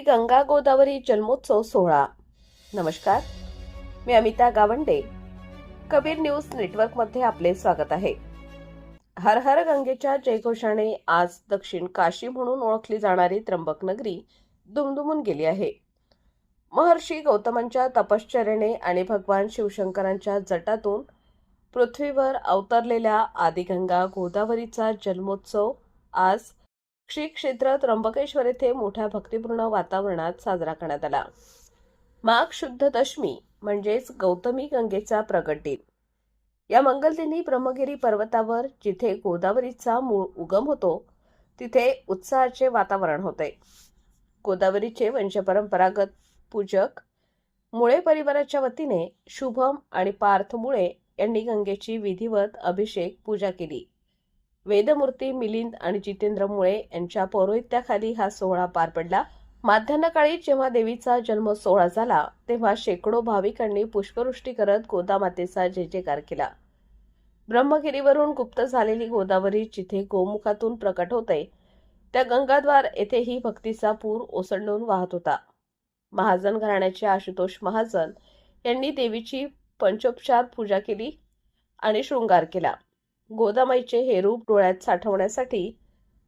गंगा गोदावरी जन्मोत्सव सोहळा. नमस्कार. मी अमिता गावंडे. कबीर न्यूज नेटवर्कमध्ये आपले स्वागत आहे. हर हर गंगेच्या जयघोषाने आज दक्षिण काशी म्हणून ओळखली जाणारी त्र्यंबक नगरी दुमदुमून गेली आहे. महर्षी गौतमांच्या तपश्चर्याने आणि भगवान शिवशंकरांच्या जटातून पृथ्वीवर अवतरलेल्या आदिगंगा गोदावरीचा जन्मोत्सव आज श्री क्षेत्र त्र्यंबकेश्वर येथे मोठ्या भक्तिपूर्ण वातावरणात साजरा करण्यात आला. माघ शुद्ध दशमी म्हणजेच गौतमी गंगेचा प्रगट दिन. या मंगलदिनी ब्रह्मगिरी पर्वतावर जिथे गोदावरीचा मूळ उगम होतो तिथे उत्साहाचे वातावरण होते. गोदावरीचे वंशपरंपरागत पूजक मुळे परिवाराच्या वतीने शुभम आणि पार्थ मुळे यांनी गंगेची विधिवत अभिषेक पूजा केली. वेदमूर्ती मिलिंद आणि जितेंद्र मुळे यांच्या पौरोहित्याखाली हा सोहळा पार पडला. माध्यान्हकाळी जेव्हा देवीचा जन्म सोहळा झाला तेव्हा शेकडो भाविकांनी पुष्पवृष्टी करत गोदामातेचा जय जयकार केला. ब्रह्मगिरीवरून गुप्त झालेली गोदावरी जिथे गोमुखातून प्रकट होते त्या गंगाद्वार येथेही भक्तीचा पूर ओसंडून वाहत होता. महाजन घराण्याचे आशुतोष महाजन यांनी देवीची पंचोपचार पूजा केली आणि शृंगार केला. गोदामाईचे हे रूप डोळ्यात साठवण्यासाठी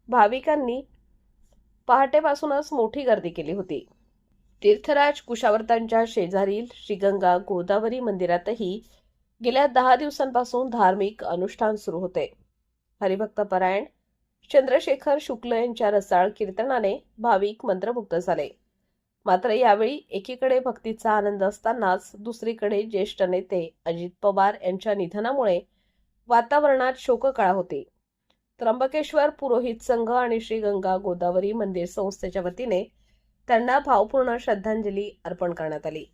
भाविकांनी पहाटेपासूनच मोठी गर्दी केली होती. तीर्थराज कुशावर्तांच्या शेजारील श्रीगंगा गोदावरी मंदिरातही गेल्या दहा दिवसांपासून धार्मिक अनुष्ठान सुरू होते. हरिभक्तपरायण चंद्रशेखर शुक्ल यांच्या रसाळ कीर्तनाने भाविक मंत्रमुग्ध झाले. मात्र यावेळी एकीकडे भक्तीचा आनंद असतानाच दुसरीकडे ज्येष्ठ नेते अजित पवार यांच्या निधनामुळे वातावरणात शोककळा होती. त्र्यंबकेश्वर पुरोहित संघ आणि श्री गंगा गोदावरी मंदिर संस्थेच्या वतीने त्यांना भावपूर्ण श्रद्धांजली अर्पण करण्यात आली.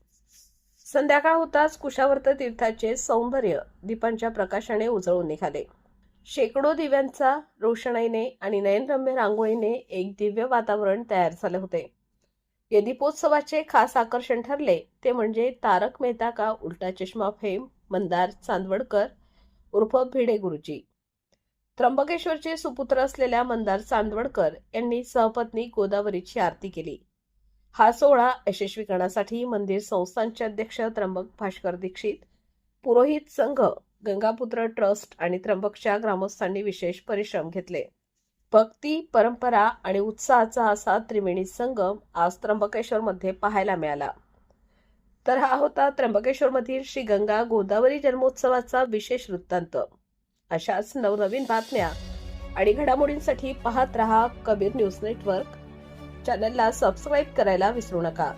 संध्याकाळ होताच कुशावर्त तीर्थाचे सौंदर्य दीपांच्या प्रकाशाने उजळून निघाले. शेकडो दिव्यांचा रोषणाईने आणि नयनरम्य रांगोळीने एक दिव्य वातावरण तयार झाले होते. या दीपोत्सवाचे खास आकर्षण ठरले ते म्हणजे तारक मेहता का उलटा चष्मा फेम मंदार चांदवडकर उर्फ भिडे गुरुजी. त्र्यंबकेश्वरचे सुपुत्र असलेल्या मंदार चांदवडकर यांनी सहपत्नी गोदावरीची आरती केली. हा सोहळा यशस्वी करण्यासाठी मंदिर संस्थांचे अध्यक्ष त्र्यंबक भास्कर दीक्षित पुरोहित संघ गंगापुत्र ट्रस्ट आणि त्र्यंबकच्या ग्रामस्थांनी विशेष परिश्रम घेतले. भक्ती परंपरा आणि उत्साहाचा असा त्रिवेणी संगम आज त्र्यंबकेश्वरमध्ये पाहायला मिळाला. तर हा होता त्र्यंबकेश्वरमधील श्री गंगा गोदावरी जन्मोत्सवाचा विशेष वृत्तांत. अशाच नवनवीन बातम्या आणि घडामोडींसाठी पाहत रहा कबीर न्यूज नेटवर्क. चॅनलला सबस्क्राईब करायला विसरू नका.